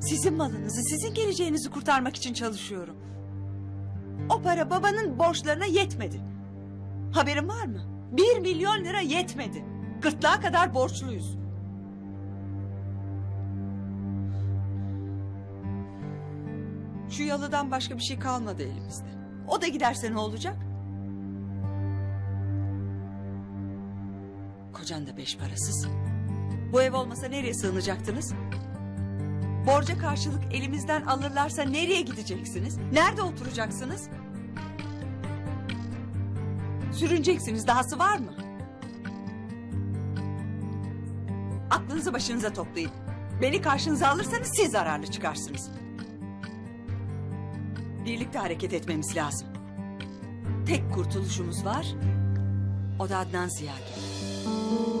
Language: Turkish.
Sizin malınızı, sizin geleceğinizi kurtarmak için çalışıyorum. O para babanın borçlarına yetmedi. Haberin var mı? Bir milyon lira yetmedi. Gırtlağa kadar borçluyuz. Şu yalıdan başka bir şey kalmadı elimizde. O da giderse ne olacak? Kocan da beş parasız. Bu ev olmasa nereye sığınacaktınız? Borca karşılık elimizden alırlarsa nereye gideceksiniz? Nerede oturacaksınız? Sürüneceksiniz dahası var mı? Aklınızı başınıza toplayın. Beni karşınıza alırsanız siz zararlı çıkarsınız. Birlikte hareket etmemiz lazım. Tek kurtuluşumuz var. O da Adnan Ziyagil.